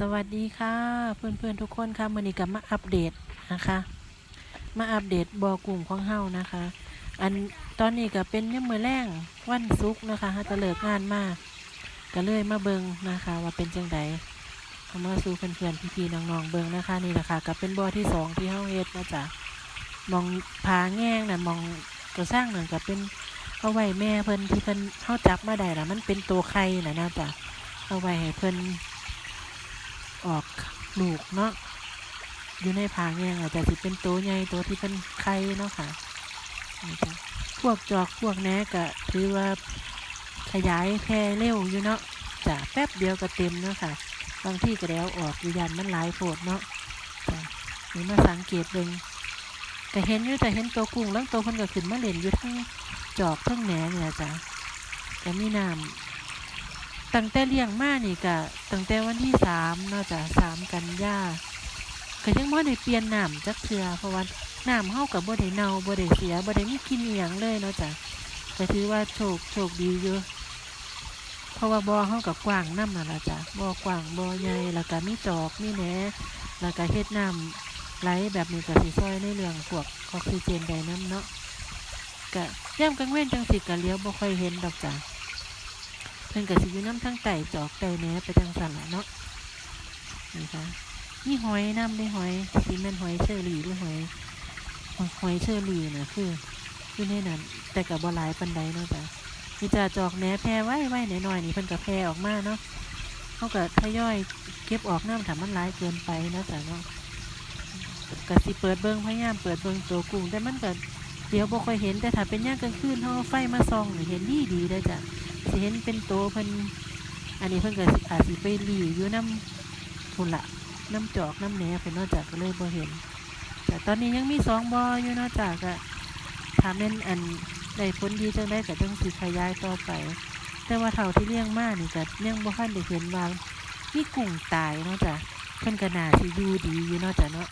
สวัสดีค่ะ เพื่อนๆทุกคนค่ะมื่อนี้ก็มาอัปเดตนะคะ มาอัปเดตบอกลุ่มของเฮานะคะ อันตอนนี้ก็เป็นยามมือแรงวันศุกนะคะฮาจะเลิกงานมากก็เลยมาเบิงนะคะ ว่าเป็นจังไดเอามาสู่เพื่อนๆพี่ๆน้องๆเบิงนะคะนี่แหละค่ะก็เป็นบ่อที่สองที่เฮาเฮ็ดนะจ๊ะมองผาแง่งน่ะมองกระสร้างหนั่นก็เป็นเอาไว้แม่เพิ่นที่เพิ่นเฮาจับมาได้ละมันเป็นตัวไข่น่ะนะจ๊ะเอาไว้ให้เพิ่น ออกลูกเนาะอยู่ในผาแงงอาจจะสิเป็นตัวใหญ่ตัวที่เป็นไข่เนาะค่ะนี่จ้ะพวกจอกพวกแหนก็ถือว่าขยายแพร่เร็วอยู่เนาะจะแป๊บเดียวก็เต็มเนาะค่ะบางที่ก็แล้วออกอยู่ยันมันหลายโพดเนาะจ้ะนี่มาสังเกตเบิ่งแต่เห็นอยู่แต่เห็นตัวกุ้งแล้วตัวเพิ่นก็ขึ้นมาเล่นอยู่ทั้งจอกทั้งแหนเนี่ยจ้ะก็มีน้ำ ตั้งแต่เลี้ยงมานี่ก็ตั้งแต่วันที่สามเนาะจ้ะสามกันยาก็ยังบ่ได้เปลี่ยนน้ำจักเทือเพราะว่าน้ำเฮากับบ่ได้เน่าบ่ได้เสียบ่ได้มีกลินอีหยังเลยเนาะจ้ะก็ถือว่าโชคโชคดีอยู่เพราะว่าบ่อเฮากับกว้างน้ำนั่นล่ะจ้ะบ่อกว้างบ่อใหญ่แล้วก็มีจอกมีแหนแล้วก็เฮ็ดน้ำไหลแบบนี้ก็สิซอยในเรื่องพวกออกซิเจนได้น้ำเนาะก็ยามกลางเว้นจังสิก็เลี้ยวบ่ค่อยเห็นดอกจ้ะ พิ่นก็สิอยู่น้ำทั้งไต่จอกไต่แหนไปจังสันละเนาะนี่ค่ะนี่หอยน้ำได้หอยสิแม่นหอยเชอรี่หรือหอยหอยเชอรี่น่ะคืออยู่ในนั้นแต่กับบหลายปันใดเนาะจ้ะมีจ่าจอกแหนแพร่ไว้ไว้หน่อยๆนี่เพิ่นก็แพร่ออกมาเนาะเขาก็ทยอยเก็บออกน้ำถามมันหลายเกินไปนะจ้ะเนาะก็สิเปิดเบิ่งพยายามเปิดเบิ่งตัวกุ้งแต่มันก็เดี๋ยวบ่ค่อยเห็นแต่ถ้าเป็นย่างกลางคืนเฮาเอาไฟมาส่องเห็นดีดีๆเลยจ้ะ สิเห็นเป็นโตเพิ่นอันนี้เพิ่นก็อาจสิไปหลีอยู่น้ำพุ่นละน้ำจอกน้ำแหนเพิ่นนอกจากก็เลยบ่เห็น แต่ตอนนี้ยังมีสองบ่ออยู่นอกจากก็ถามแม่นอันได้ผลดีจังได้ก็จังสิขยายต่อไป แต่ว่าเท่าที่เลี้ยงมานี่ก็ยังบ่ทันได้เห็นว่ามีกุ้งตายนาะจ้ะเพิ่นก็น่าสิอยู่ดีอยู่นาะจ้ะเนาะ